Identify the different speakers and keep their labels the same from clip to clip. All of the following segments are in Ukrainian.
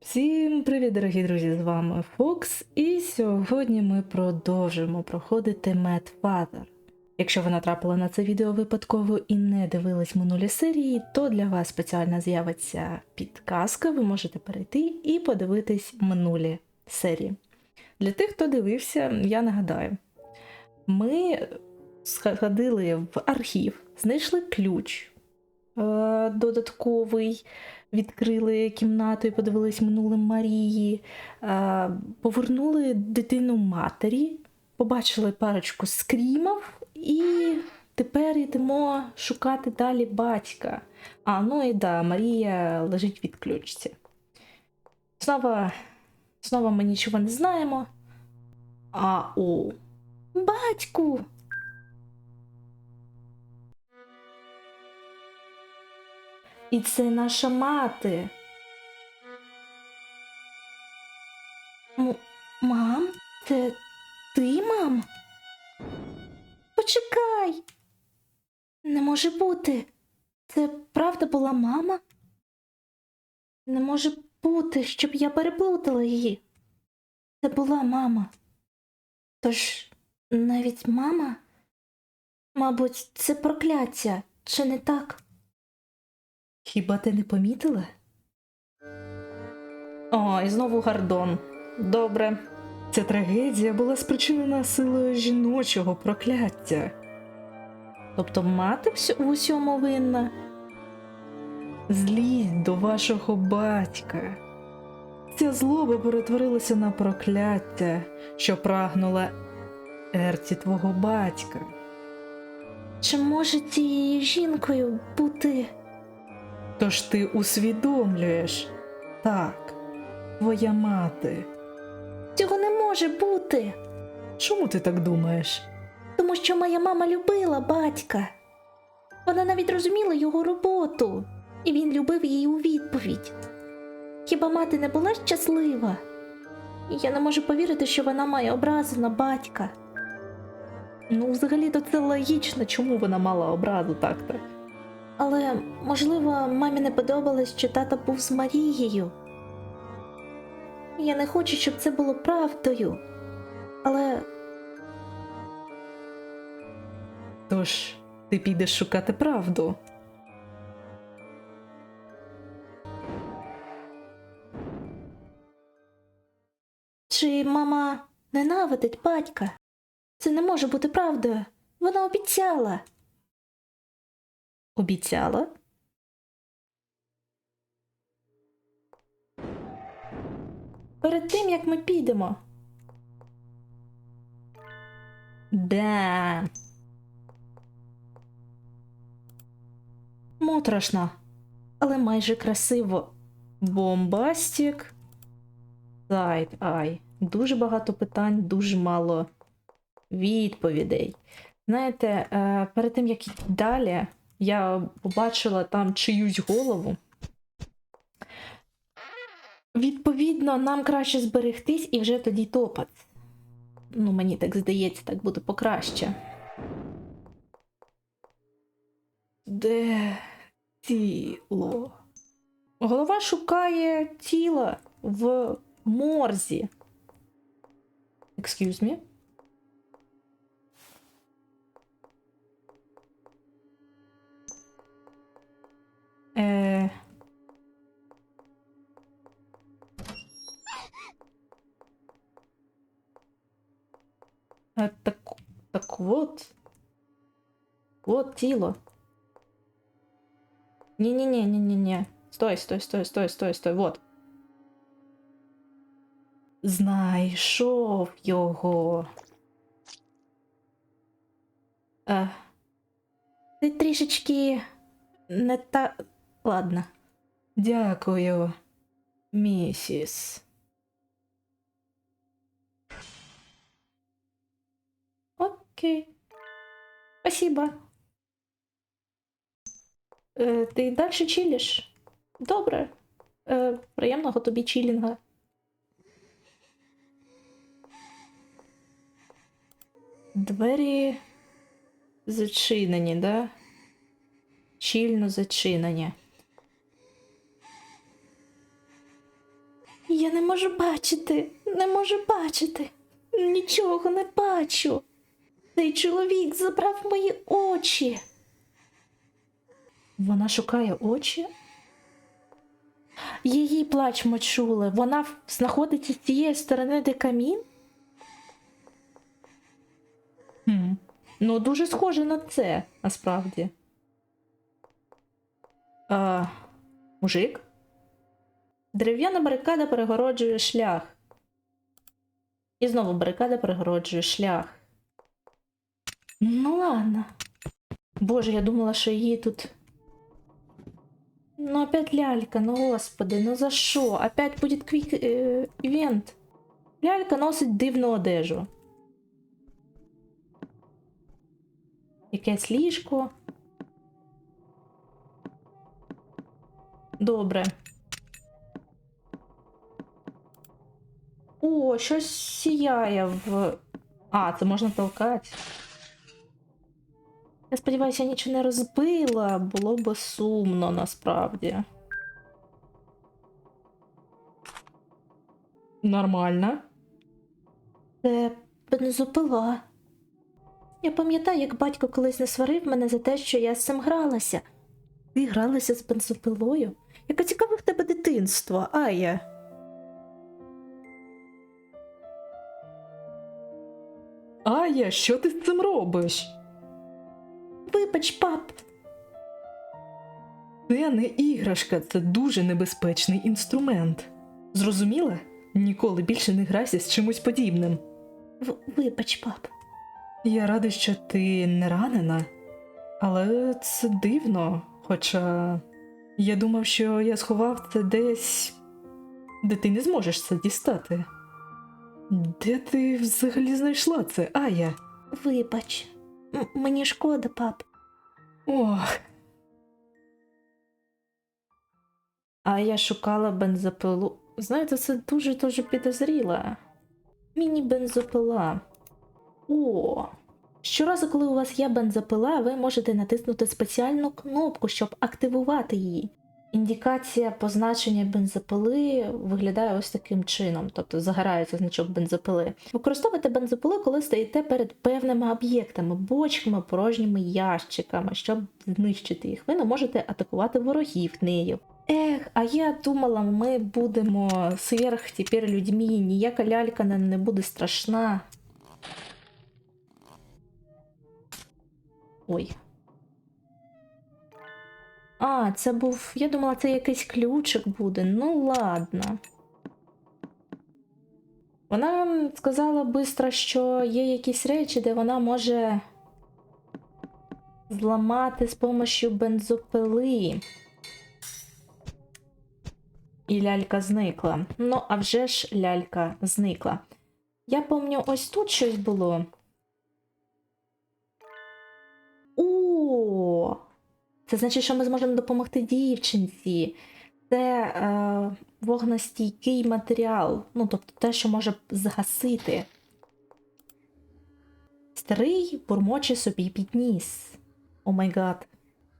Speaker 1: Всім привіт, дорогі друзі! З вами Фокс, і сьогодні ми продовжимо проходити Mad Father. Якщо ви натрапили на це відео випадково і не дивились минулі серії, то для вас спеціально з'явиться підказка, ви можете перейти і подивитись минулі серії. Для тих, хто дивився, я нагадаю, ми сходили в архів, знайшли ключ е, додатковий відкрили кімнату і подивились минуле Марії, е, повернули дитину матері, побачили парочку скрімів і тепер йдемо шукати далі батька. А ну і да, Марія лежить від ключці. Знову, знову ми нічого не знаємо. А о, батьку! І це наша мати. М- мам? Це ти, мам? Почекай. Не може бути. Це правда була мама? Не може бути, щоб я переплутала її. Це була мама. Тож навіть мама? Мабуть, це прокляття, чи не так? Хіба ти не помітила? О, і знову Гардон. Добре. Ця трагедія була спричинена силою жіночого прокляття. Тобто мати в усьому винна? Злість до вашого батька. Ця злоба перетворилася на прокляття, що прагнула ерці твого батька. Чи може цією жінкою бути? Тож ти усвідомлюєш так, твоя мати. Цього не може бути. Чому ти так думаєш? Тому що моя мама любила батька. Вона навіть розуміла його роботу, і він любив її у відповідь. Хіба мати не була щаслива? Я не можу повірити, що вона має образу на батька. Ну, взагалі-то це логічно, чому вона мала образу так-то. Але, можливо, мамі не подобалось, що тата був з Марією. Я не хочу, щоб це було правдою. Але. Тож, ти підеш шукати правду. Чи мама ненавидить батька? Це не може бути правдою. Вона обіцяла. Обіцяла? Перед тим, як ми підемо. Да. Моторошно, але майже красиво. Бомбастік. Сайт ай. Дуже багато питань, дуже мало відповідей. Знаєте, е, перед тим, як йти далі, я побачила там чиюсь голову. Відповідно, нам краще зберегтись і вже тоді топати. Ну, мені так здається, так буде покраще. Де тіло? Голова шукає тіло в морзі. Excuse me? Е... Е, так, так вот. Вот тіло. Не-не-не-не-не-не. Стой, стой, стой, стой, стой, стой, вот. Знайшов його. Е, ти трішечки не та. Ладно. Дякую, місіс. Окей. Спасибо. Е, ти далі чилиш? Добре. Е, приємного тобі чилінга. Двері зачинені, да? Щільно зачинені. Я не можу бачити, не можу бачити. Нічого не бачу. Цей чоловік забрав мої очі. Вона шукає очі. Її плач ми чули. Вона знаходиться з тієї сторони, де камін. Хм. Ну, дуже схоже на це, насправді. А, мужик? Дерев'яна барикада перегороджує шлях. І знову барикада перегороджує шлях. Ну ладно. Боже, я думала, що її тут. Ну, опять лялька, ну господи, ну за що? Опять буде квік е, івент. Лялька носить дивну одежу. Якесь ліжко. Добре. Щось сіяє в. А, це можна толкати. Я сподіваюся, я нічого не розбила, було би сумно насправді. Нормально. Це бензопила. Я пам'ятаю, як батько колись не сварив мене за те, що я з цим гралася. Ти гралася з бензопилою? Яке цікаве в тебе дитинство, Ая. Ая, що ти з цим робиш? Вибач, пап. Це не іграшка, це дуже небезпечний інструмент. Зрозуміла? Ніколи більше не грайся з чимось подібним. вибач, пап. Я радий, що ти не ранена, але це дивно. Хоча я думав, що я сховав це десь, де ти не зможеш це дістати. Де ти взагалі знайшла це, Ая? Вибач, мені шкода, пап. Ох. А я шукала бензопилу. Знаєте, це дуже дуже підозріло. Міні-бензопила. О. Щоразу, коли у вас є бензопила, ви можете натиснути спеціальну кнопку, щоб активувати її. Індикація позначення бензопили виглядає ось таким чином, тобто загорається значок бензопили. Використовуйте бензопилу, коли стоїте перед певними об'єктами, бочками, порожніми ящиками, щоб знищити їх. Ви не можете атакувати ворогів нею. Ех, а я думала, ми будемо сверх тепер людьми, ніяка лялька нам не буде страшна. Ой. А, це був. Я думала, це якийсь ключик буде. Ну ладно. Вона сказала бистро, що є якісь речі, де вона може зламати з помощью бензопили. І лялька зникла. Ну, а вже ж лялька зникла. Я пам'ятаю, ось тут щось було. О! Це значить, що ми зможемо допомогти дівчинці. Це е, вогнестійкий матеріал, ну, тобто те, що може згасити. Старий бурмоче собі підніс. О май гад,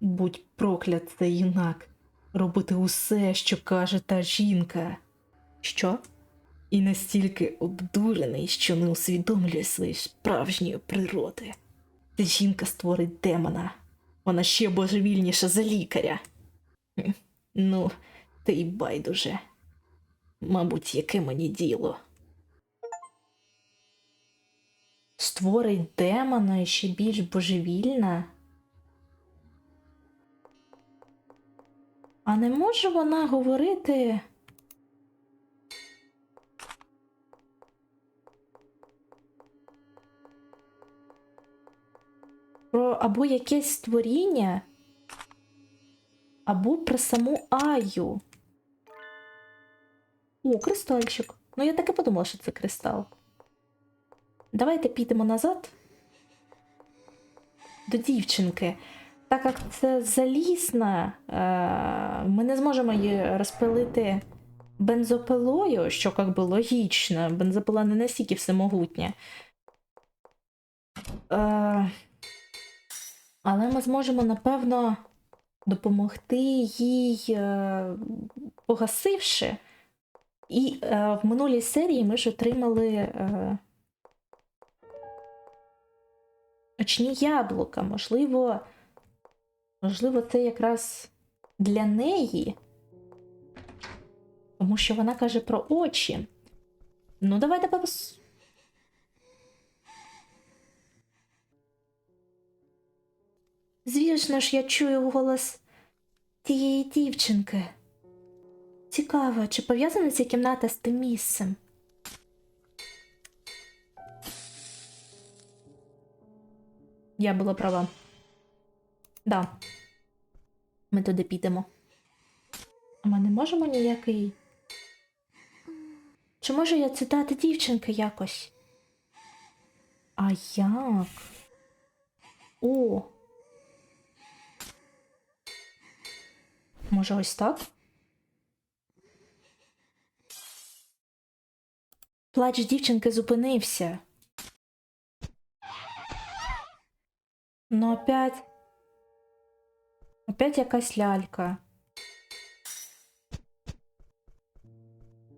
Speaker 1: будь проклят цей юнак, робити усе, що каже та жінка. Що? І настільки обдурений, що не усвідомлює своєї справжньої природи. Ця жінка створить демона. Вона ще божевільніша за лікаря. Ну, та й байдуже. Мабуть, яке мені діло. Створить демона і ще більш божевільна. А не може вона говорити. Про або якесь створіння, або про саму Аю. О, кристальчик. Ну, я так і подумала, що це кристал. Давайте підемо назад до дівчинки. Так як це залісна, е, ми не зможемо її розпилити бензопилою, що як би логічно, бензопила не настільки всемогутня. Але ми зможемо, напевно, допомогти їй, е, погасивши. І е, в минулій серії ми ж отримали е, очні яблука. Можливо, можливо, це якраз для неї. Тому що вона каже про очі. Ну, давайте Звісно ж, я чую голос тієї дівчинки. Цікаво, чи пов'язана ця кімната з тим місцем? Я була права. Да. Ми туди підемо. А ми не можемо ніякий. Чи можу я цитати дівчинки якось? А як? О. Може, ось так? Плач дівчинки зупинився. Ну, опять. Опять якась лялька.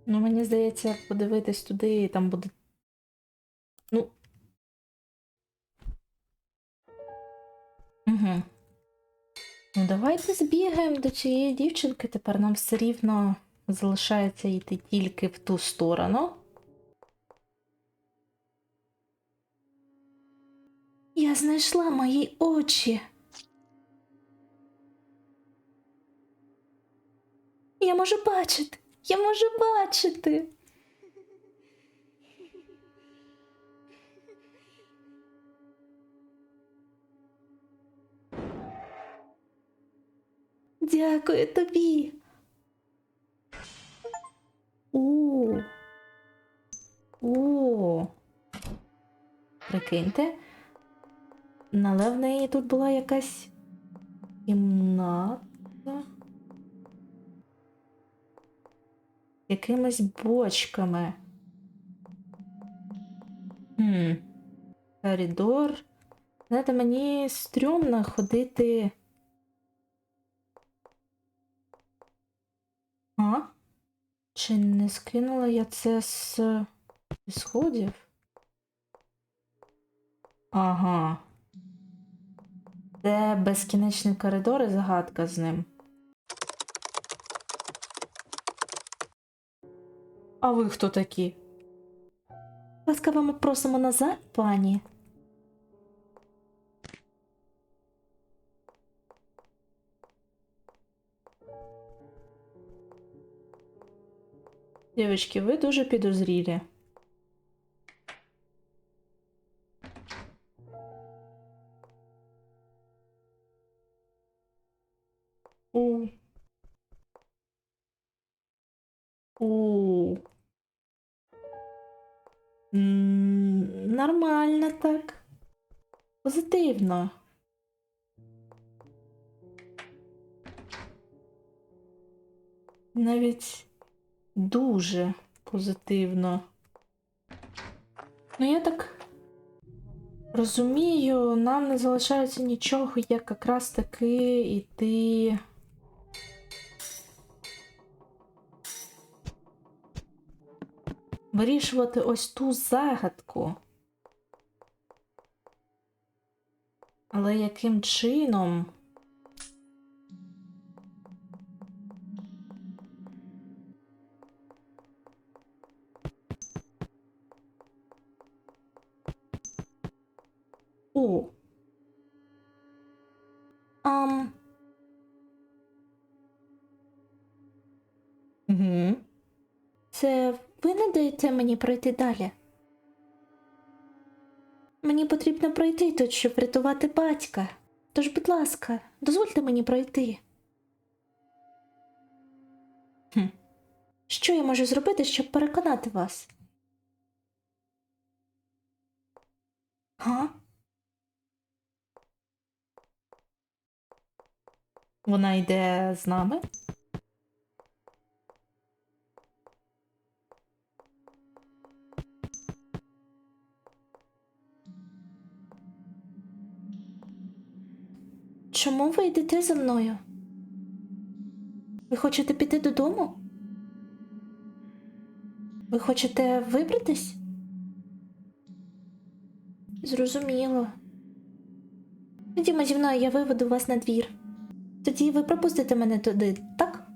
Speaker 1: Ну, мені здається, подивитись туди, і там буде. Ну. Угу. Ну, давайте збігаємо до цієї дівчинки. Тепер нам все рівно залишається йти тільки в ту сторону. Я знайшла мої очі. Я можу бачити. Я можу бачити. Дякую тобі. У. О. Прикиньте. Але в неї тут була якась кімната. Якимись бочками. Хм. Коридор. Знаєте, мені стрьомно ходити. А? Чи не скинула я це з сходів? Ага. Це безкінечний коридор і загадка з ним. А ви хто такі? Ласкаво ми просимо назад, пані. Дівчатки, ви дуже підозрілі. У. У. Нормально так. Позитивно. Навіть дуже позитивно. Ну, я так розумію, нам не залишається нічого, як якраз таки йти. Вирішувати ось ту загадку. Але яким чином? Мені пройти далі? Мені потрібно пройти тут, щоб врятувати батька. Тож, будь ласка, дозвольте мені пройти. Хм. Що я можу зробити, щоб переконати вас? Га? Вона йде з нами? Чому ви йдете за мною? Ви хочете піти додому? Ви хочете вибратись? Зрозуміло. Ходімо зі мною, я виведу вас на двір. Тоді ви пропустите мене туди, так?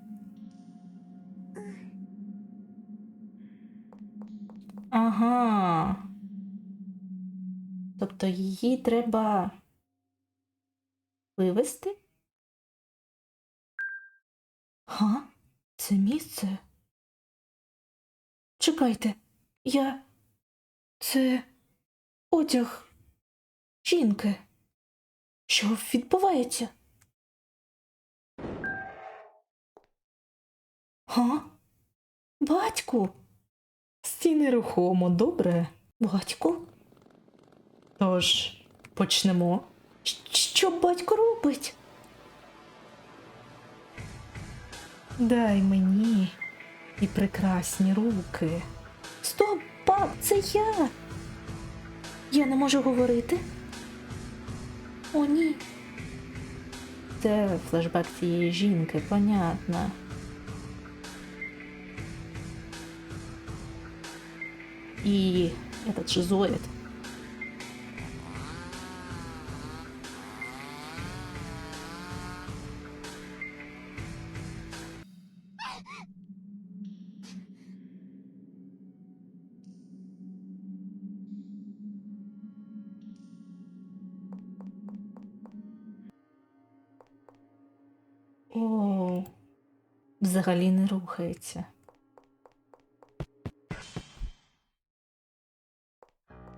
Speaker 1: Ага. Тобто її треба вивести? Га? Це місце? Чекайте, я. Це одяг жінки. Що відбувається? Га? Батьку? Стій нерухомо, добре? Батьку? Тож, почнемо. Що батько робить? Дай мені і прекрасні руки. Стоп, пап, це я. Я не можу говорити. О, ні. Це флешбек цієї жінки, понятно. И этот шизоид. Взагалі не рухається.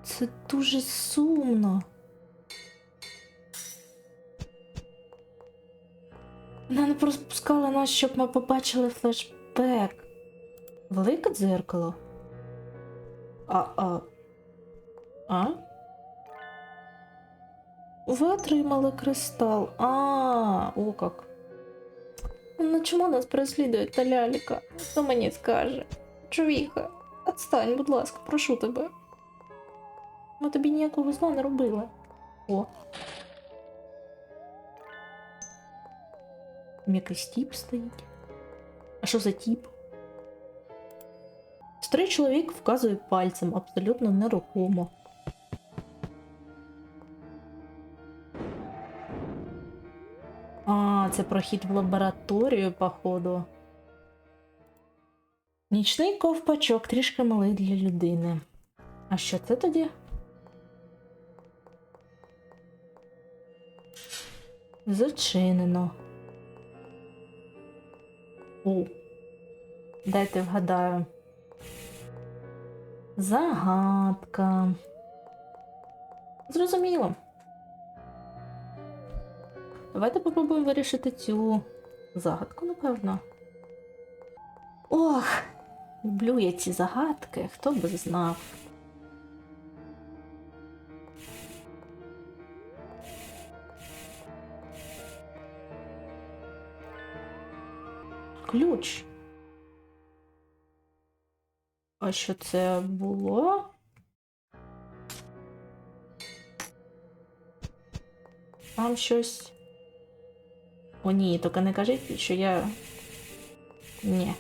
Speaker 1: Це дуже сумно. Вона не пропускала нас, щоб ми побачили флешбек. Велике дзеркало. А, а. А? Ви отримали кристал. А, о как. Ну чому нас переслідує та ляліка? Хто мені скаже? Чувіха, отстань, будь ласка, прошу тебе. Ми тобі ніякого зла не робили. О. Там якийсь тіп стоїть. А що за тіп? Старий чоловік вказує пальцем абсолютно нерухомо. А, це прохід в лабораторію, походу. Нічний ковпачок трішки малий для людини. А що це тоді? Зачинено. О, дайте вгадаю. Загадка. Зрозуміло. Давайте попробуємо вирішити цю загадку, напевно. Ох, люблю я ці загадки, хто би знав. Ключ. А що це було? Там щось. О, ні, тільки не кажіть, що я. Ні.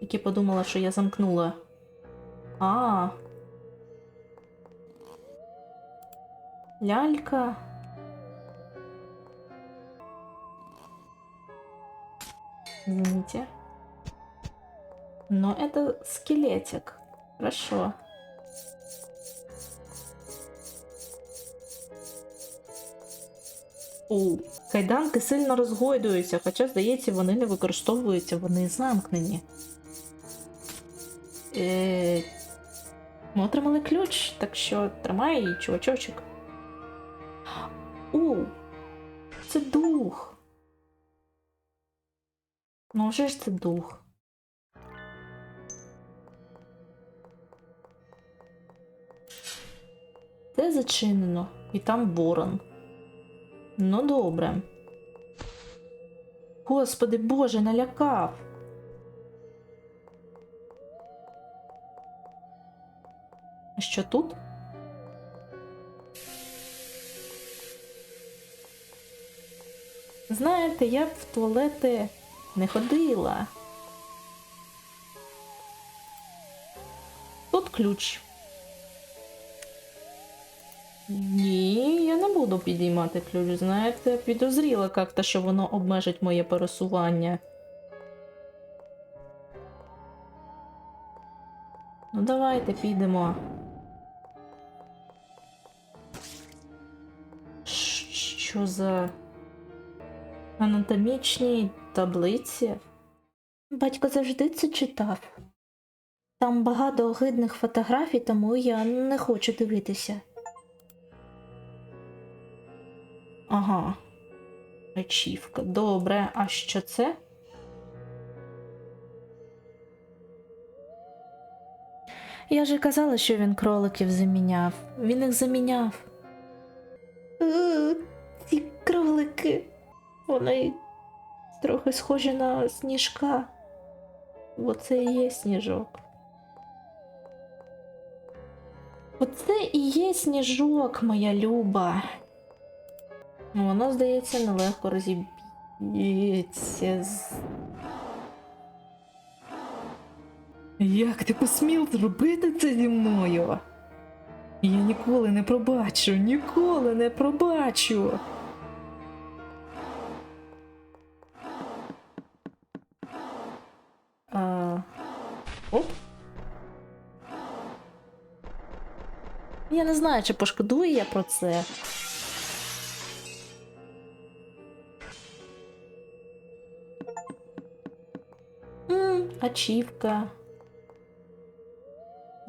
Speaker 1: Тільки подумала, що я замкнула. А. Лялька. Извините. Но это скелетик. Хорошо. О, Кайданки сильно розгойдуються, хоча, здається, вони не використовуються, вони замкнені. Е... Ми отримали ключ, так що тримай її, чувачочок. О, це дух. Ну, вже ж це дух. Це зачинено, і там ворон. Ну, добре. Господи Боже, налякав. Що тут? Знаєте, я б в туалети не ходила. Тут ключ. Буду підіймати ключ, знаєте, підозріла як-то, що воно обмежить моє пересування. Ну, давайте підемо. Що за анатомічні таблиці? Батько завжди це читав. Там багато огидних фотографій, тому я не хочу дивитися. Ага. Ачівка. Добре, а що це? Я же казала, що він кроликів заміняв. Він їх заміняв. Е, Ці кролики. Вони трохи схожі на сніжка. Бо це і є сніжок. Оце і є сніжок, моя люба. Ну, Воно, здається, нелегко розіб'ється з. Як ти посмів зробити це зі мною? Я ніколи не пробачу, ніколи не пробачу. А... Оп. Я не знаю, чи пошкодую я про це. ачівка.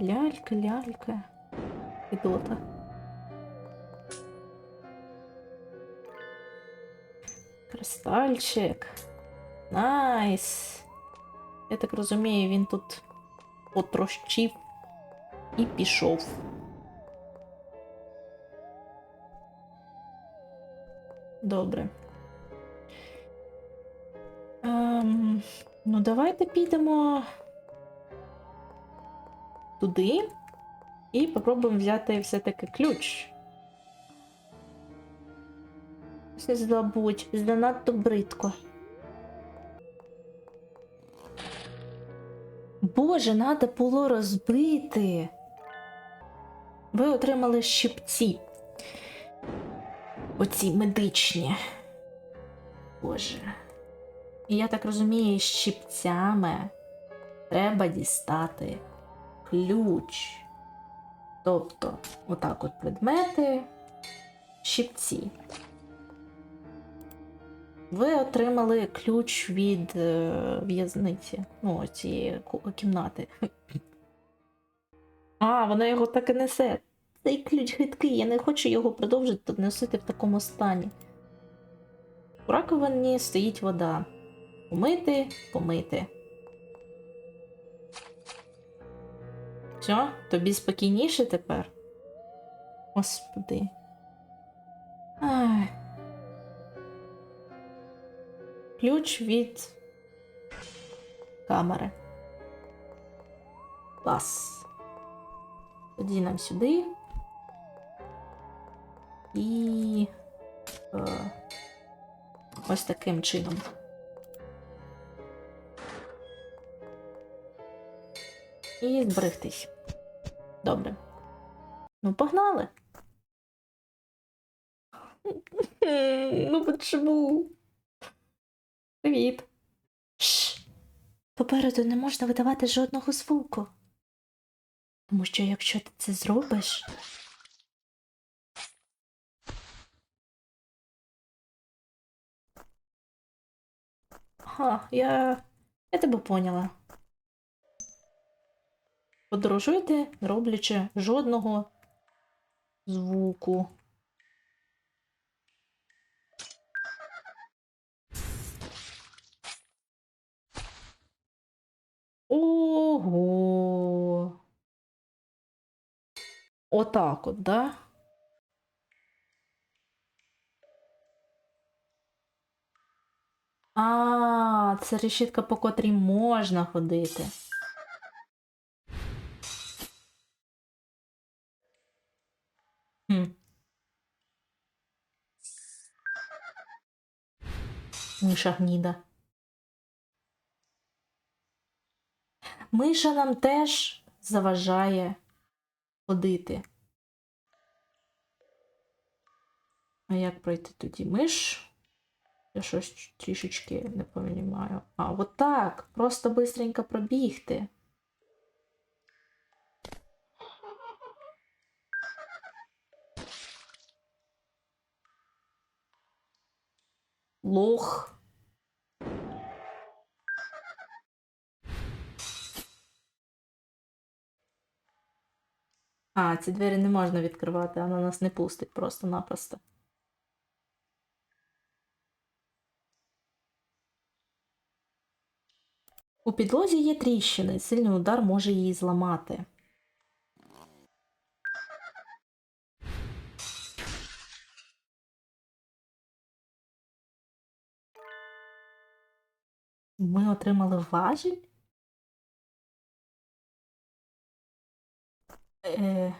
Speaker 1: Лялька, лялька. Федота. Кристальчик. Найс. Я так розумію, він тут потрощив і пішов. Добре. Давайте підемо туди і попробуємо взяти все-таки ключ. Не забудь, занадто бридко. Боже, надо було розбити. Ви отримали щипці. Оці медичні. Боже. І я так розумію, щипцями треба дістати ключ. Тобто, отак от предмети, щипці. Ви отримали ключ від е, в'язниці, ну, цієї кімнати. А, вона його так і несе. Цей ключ хиткий, я не хочу його продовжити носити в такому стані. У раковині стоїть вода. Помити, помити. Все, тобі спокійніше тепер? Господи. Ай. Ключ від камери. Клас. Тоді нам сюди. І. Е, ось таким чином. І зберегтись. Добре. Ну, погнали. Ну, почему? Привіт. Шш. Попереду не можна видавати жодного звуку. Тому що якщо ти це зробиш. Ага, я. Я тебе поняла. Подорожуйте, не роблячи жодного звуку. Ого. Отак от, да? А, це решітка, по котрій можна ходити. Миша гніда. Миша нам теж заважає ходити. А як пройти тоді миш? Я щось трішечки не пам'ятаю. А, от так. Просто бистренько пробігти. Лох. А, ці двері не можна відкривати, вона нас не пустить просто-напросто. У підлозі є тріщини, сильний удар може її зламати. Ми отримали важіль? Е...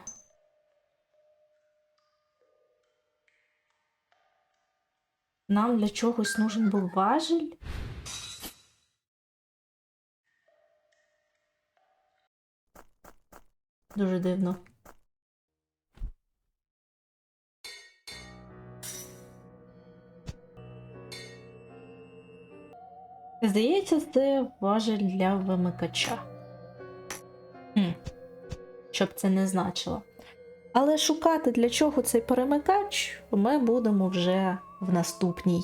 Speaker 1: Нам для чогось нужен був важіль? Дуже дивно. Здається, це важіль для вимикача. Хм. Щоб це не значило. Але шукати для чого цей перемикач ми будемо вже в наступній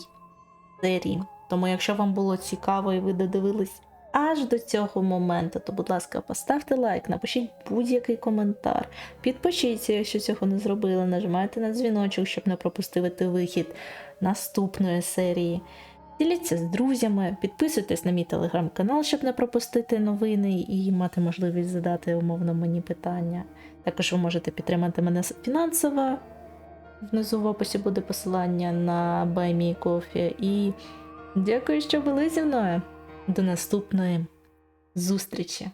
Speaker 1: серії. Тому, якщо вам було цікаво і ви додивились аж до цього моменту, то, будь ласка, поставте лайк, напишіть будь-який коментар, підпишіться, якщо цього не зробили, нажимайте на дзвіночок, щоб не пропустити вихід наступної серії. Діліться з друзями, підписуйтесь на мій телеграм-канал, щоб не пропустити новини і мати можливість задати умовно мені питання. Також ви можете підтримати мене фінансово. Внизу в описі буде посилання на Buy Me І дякую, що були зі мною. До наступної зустрічі!